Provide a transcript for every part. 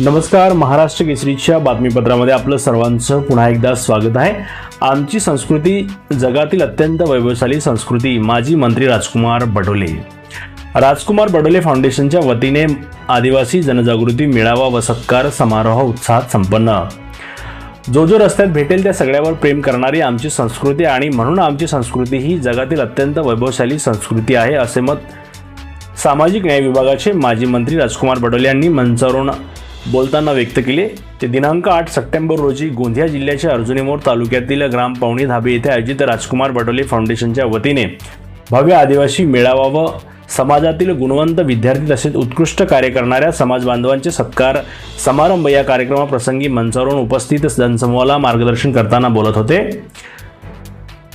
नमस्कार महाराष्ट्र केसरीच्या बातमीपत्रामध्ये आपलं सर्वांचं पुन्हा एकदा स्वागत आहे. आमची संस्कृती जगातील अत्यंत वैभवशाली संस्कृती माजी मंत्री राजकुमार बडोले. राजकुमार बडोले फाउंडेशनच्या वतीने आदिवासी जनजागृती मेळावा व सत्कार समारोह उत्साहात संपन्न. जो जो रस्त्यात भेटेल त्या सगळ्यावर प्रेम करणारी आमची संस्कृती आणि म्हणून आमची संस्कृती ही जगातील अत्यंत वैभवशाली संस्कृती आहे असे मत सामाजिक न्याय विभागाचे माजी मंत्री राजकुमार बडोले यांनी मंचावरून बोलताना व्यक्त केले. ते दिनांक आठ सप्टेंबर रोजी गोंदिया जिल्ह्याच्या अर्जुनीमोर तालुक्यातील ग्राम पावणी धाबे येथे आयोजित राजकुमार बडोले फाउंडेशनच्या वतीने भव्य आदिवासी मेळावा व समाजातील गुणवंत विद्यार्थी तसेच उत्कृष्ट कार्य करणाऱ्या समाज बांधवांचे सत्कार समारंभ या कार्यक्रमाप्रसंगी मंचावरून उपस्थित जनसमूहाला मार्गदर्शन करताना बोलत होते.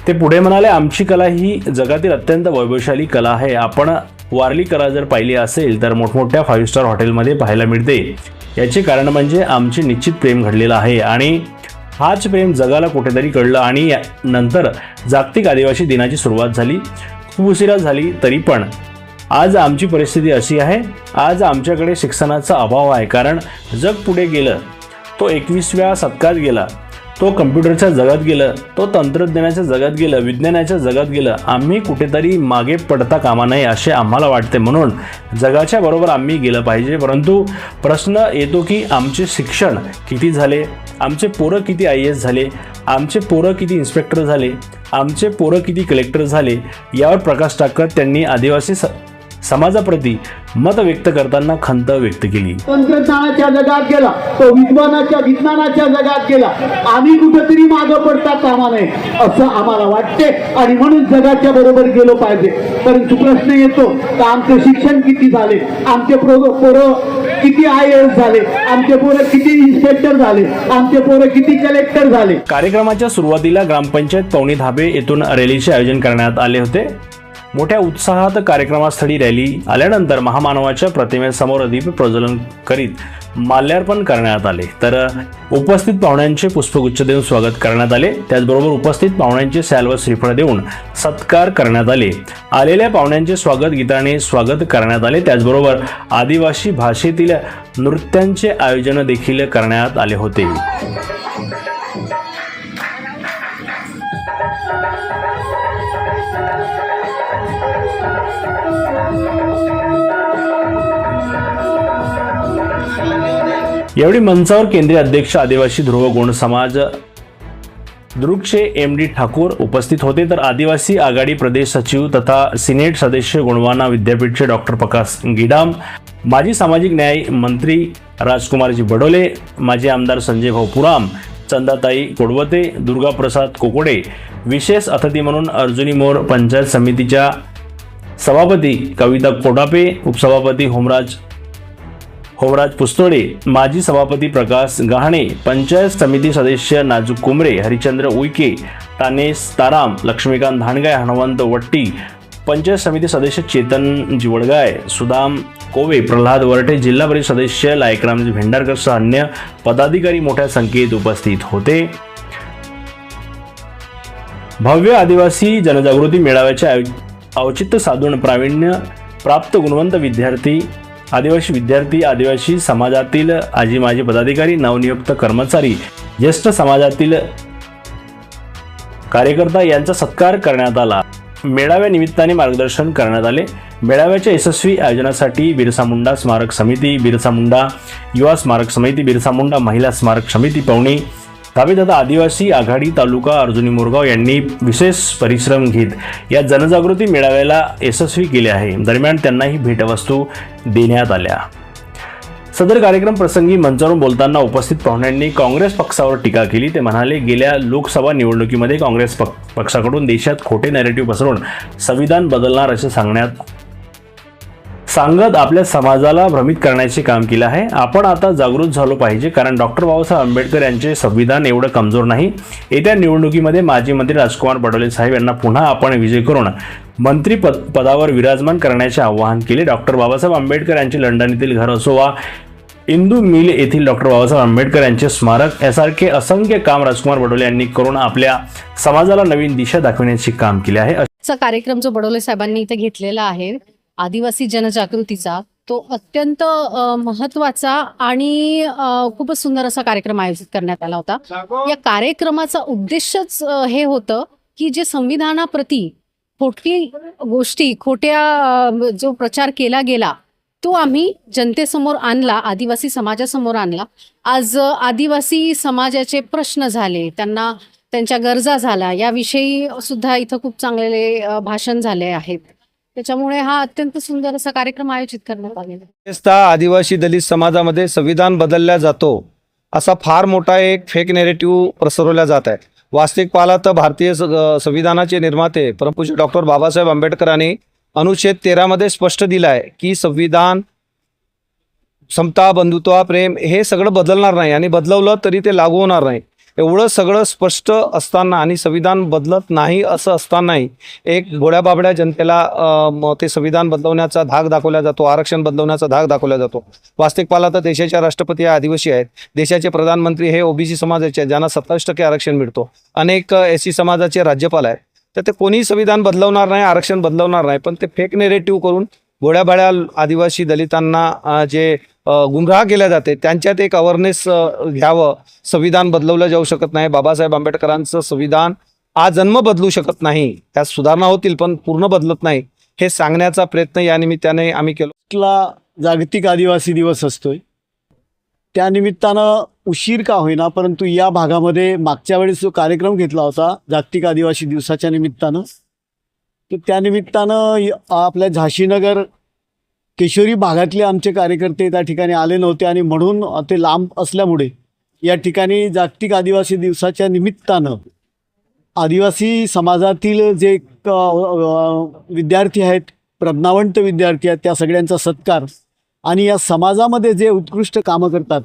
ते पुढे म्हणाले आमची कला ही जगातील अत्यंत वैभवशाली कला आहे. आपण वारली कला जर पाहिली असेल तर मोठमोठ्या फाईव्ह स्टार हॉटेलमध्ये पाहायला मिळते. याचे कारण म्हणजे आमचे निश्चित प्रेम घडलेलं आहे आणि हाच प्रेम जगाला कुठेतरी कळलं आणि या- नंतर जागतिक आदिवासी दिनाची सुरुवात झाली. खूप उशिरा झाली तरी पण आज आमची परिस्थिती अशी आहे आज आमच्याकडे शिक्षणाचा अभाव आहे कारण जग पुढे गेलं तो एकवीसव्या शतकात गेला. तो कम्प्युटरच्या जगात गेलं तो तंत्रज्ञानाच्या जगात गेलं विज्ञानाच्या जगात गेलं आम्ही कुठेतरी मागे पडता कामा नये असे आम्हाला वाटते. म्हणून जगाच्या बरोबर आम्ही गेलं पाहिजे. परंतु प्रश्न येतो की आमचे शिक्षण किती झाले? आमचे पोरं किती आय एस झाले? आमचे पोरं किती इन्स्पेक्टर झाले? आमचे पोरं किती कलेक्टर झाले? यावर प्रकाश टाकत त्यांनी आदिवासी स समाजाप्रती मत व्यक्त करताना खंत व्यक्त केली. तंत्रज्ञानाच्या जगात गेला तो विद्वानाच्या विज्ञानाच्या जगात गेला. आम्ही कुठेतरी मागं पडता कामा नये असं आम्हाला वाटते. आणि म्हणून जगाच्या बरोबर गेलो पाहिजे. परंतु प्रश्न येतो का आमचे शिक्षण किती झाले? आमचे प्रो- पोरं किती आय एस झाले? आमचे पोरं किती इन्स्पेक्टर झाले? आमचे पोरं किती कलेक्टर झाले? कार्यक्रमाच्या सुरुवातीला ग्रामपंचायत पवनी धाबे येथून रॅलीचे आयोजन करण्यात आले होते. मोठ्या उत्साहात कार्यक्रमास्थळी रॅली आल्यानंतर महामानवाच्या प्रतिमेसमोर दीप प्रज्वलन करीत माल्यार्पण करण्यात आले. तर उपस्थित पाहुण्यांचे पुष्पगुच्छ देऊन स्वागत करण्यात आले. त्याचबरोबर उपस्थित पाहुण्यांचे सॅल्व श्रीफळ देऊन सत्कार करण्यात आले. आलेल्या पाहुण्यांचे स्वागत गीताने स्वागत करण्यात आले. त्याचबरोबर आदिवासी भाषेतील नृत्यांचे आयोजन देखील करण्यात आले होते. यावेळी मंचावर केंद्रीय अध्यक्ष आदिवासी ध्रुव गोंड समाज दृक्षे एम डी ठाकूर उपस्थित होते. तर आदिवासी आघाडी प्रदेश सचिव तथा सिनेट सदस्य गुणवाना विद्यापीठचे डॉक्टर प्रकाश गिडाम माजी सामाजिक न्याय मंत्री राजकुमारजी बडोले माजी आमदार संजय भाऊ पुराम चंदाताई कोडवते दुर्गाप्रसाद कोकोडे विशेष अतिथी म्हणून अर्जुनी मोर पंचायत समितीच्या सभापती कविता कोडापे उपसभापती होमराज होमराज पुस्तोडे माजी सभापती प्रकाश गहाणे पंचायत समिती सदस्य नाजूक कुमरे हरिचंद्र उईके तानेश ताराम लक्ष्मीकांत धानगाय हनुमंत वट्टी पंचायत समिती सदस्य चेतन जिवडगाय सुदाम कोवे प्रल्हाद वरटे जिल्हा परिषद सदस्य लायकरामजी भेंडारकर सह अन्य पदाधिकारी मोठ्या संख्येत उपस्थित होते. भव्य आदिवासी जनजागृती मेळाव्याचे औचित्य साधून प्रावीण्य प्राप्त गुणवंत विद्यार्थी आदिवासी विद्यार्थी आदिवासी समाजातील आजी माजी पदाधिकारी नवनियुक्त कर्मचारी ज्येष्ठ समाजातील कार्यकर्ता यांचा सत्कार करण्यात आला. मेळाव्या निमित्ताने मार्गदर्शन करण्यात आले. मेळाव्याच्या यशस्वी आयोजनासाठी बिरसा मुंडा स्मारक समिती बिरसा मुंडा युवा स्मारक समिती बिरसा मुंडा महिला स्मारक समिती पवणी तथा आदिवासी आघाडी तालुका अर्जुनी मोरगाव यांनी विशेष परिश्रम घेत या जनजागृती मेळाव्याला यशस्वी केले आहे. दरम्यान त्यांनाही भेटवस्तू देण्यात आल्या. सदर कार्यक्रम प्रसंगी मंचावरून बोलताना उपस्थित पाहुण्यांनी काँग्रेस पक्षावर टीका केली. ते म्हणाले गेल्या लोकसभा निवडणुकीमध्ये काँग्रेस पक्षाकडून देशात खोटे नॅरेटिव्ह पसरवून संविधान बदलणार असे सांगण्यात सांगत आपल्या समाजाला भ्रमित करण्याचे काम केलं आहे. आपण आता जागृत झालो पाहिजे कारण डॉक्टर बाबासाहेब आंबेडकर यांचे संविधान एवढं कमजोर नाही. येत्या निवडणुकीमध्ये माजी मंत्री राजकुमार बडोले साहेब यांना पुन्हा आपण विजय करून मंत्री पद पदावर विराजमान करण्याचे आवाहन केले. डॉक्टर बाबासाहेब आंबेडकर यांचे लंडन येथील घर असो वा इंदू मिल येथील डॉक्टर बाबासाहेब आंबेडकर यांचे स्मारक यासारखे असंख्य काम राजकुमार बडोले यांनी करून आपल्या समाजाला नवीन दिशा दाखवण्याचे काम केले आहे. कार्यक्रम जो बडोले साहेबांनी इथे घेतलेला आहे आदिवासी जनजागृतीचा तो अत्यंत अ, महत्त्वाचा आणि खूपच सुंदर असा कार्यक्रम आयोजित करण्यात आला होता. या कार्यक्रमाचा उद्देशच हे होतं की जे संविधानाप्रती खोटी गोष्टी खोट्या जो प्रचार केला गेला तो आम्ही जनतेसमोर आणला आदिवासी समाजासमोर आणला. आज आदिवासी समाजाचे प्रश्न झाले त्यांना त्यांच्या गरजा झाल्या याविषयी सुद्धा इथं खूप चांगले भाषण झाले आहेत. त्याच्यामुळे हा अत्यंत सुंदर असा कार्यक्रम आयोजित करण्यात आलेला विशेषतः आदिवासी दलित समाजामध्ये संविधान बदलला जातो असा फार मोठा एक फेक नेरेटिव्ह पसरवला जात आहे. वास्तविक पाहिला तर भारतीय संविधानाचे निर्माते परमपूज्य डॉक्टर बाबासाहेब आंबेडकरांनी अनुच्छेद तेरामध्ये स्पष्ट दिला आहे की संविधान समता बंधुत्व प्रेम हे सगळं बदलणार नाही आणि बदलवलं तरी ते लागू होणार नाही. एवढं सगळं स्पष्ट असताना आणि संविधान बदलत नाही असं असतानाही एक भोळ्या बाबड्या जनतेला ते संविधान बदलवण्याचा धाक दाखवला जातो आरक्षण बदलवण्याचा धाक दाखवला जातो. वास्तविकपाला तर देशाच्या राष्ट्रपती या आदिवासी आहेत. देशाचे प्रधानमंत्री हे ओबीसी समाजाचे आहेत ज्यांना सत्तावीस टक्के आरक्षण मिळतो. अनेक एस सी समाजाचे राज्यपाल आहेत. तर ते कोणीही संविधान बदलवणार नाही आरक्षण बदलवणार नाही पण ते फेक नेरेटिव्ह करून भोळ्या आदिवासी दलितांना जे गुमराह केल्या जाते. त्यांच्यात एक अवेअरनेस घ्यावं. संविधान बदलवलं जाऊ शकत नाही. बाबासाहेब आंबेडकरांचं संविधान आज जन्म बदलू शकत नाही. त्यात सुधारणा होतील पण पूर्ण बदलत नाही. हे सांगण्याचा प्रयत्न या निमित्ताने आम्ही केलो. जागतिक आदिवासी दिवस असतोय. त्यानिमित्तानं उशीर का होईना परंतु या भागामध्ये मागच्या वेळेस जो कार्यक्रम घेतला होता जागतिक आदिवासी दिवसाच्या निमित्तानं तर त्यानिमित्तानं आपल्या झाशीनगर केशोरी भागातले आमचे कार्यकर्ते त्या ठिकाणी आले नव्हते आणि म्हणून ते लांब असल्यामुळे या ठिकाणी जागतिक आदिवासी दिवसाच्या निमित्तानं आदिवासी समाजातील जे क- विद्यार्थी आहेत प्रज्ञावंत विद्यार्थी आहेत त्या सगळ्यांचा सत्कार आणि या समाजामध्ये जे उत्कृष्ट कामं करतात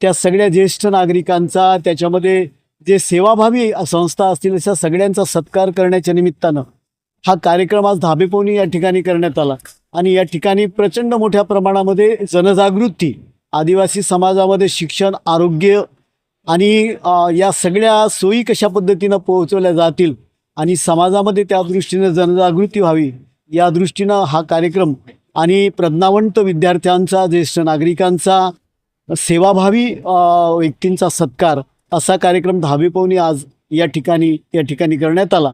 त्या सगळ्या ज्येष्ठ नागरिकांचा त्याच्यामध्ये जे सेवाभावी संस्था असतील अशा सगळ्यांचा सत्कार करण्याच्या निमित्तानं हा कार्यक्रम आज धाबेपोनी या ठिकाणी करण्यात आला. आणि या ठिकाणी प्रचंड मोठ्या प्रमाणामध्ये जनजागृती आदिवासी समाजामध्ये शिक्षण आरोग्य आणि या सगळ्या सोयी कशा पद्धतीनं पोहोचवल्या जातील आणि समाजामध्ये त्या दृष्टीनं जनजागृती व्हावी या दृष्टीनं हा कार्यक्रम आणि प्रज्ञावंत विद्यार्थ्यांचा ज्येष्ठ नागरिकांचा सेवाभावी व्यक्तींचा सत्कार असा कार्यक्रम दहावी पावणी आज या ठिकाणी या ठिकाणी करण्यात आला.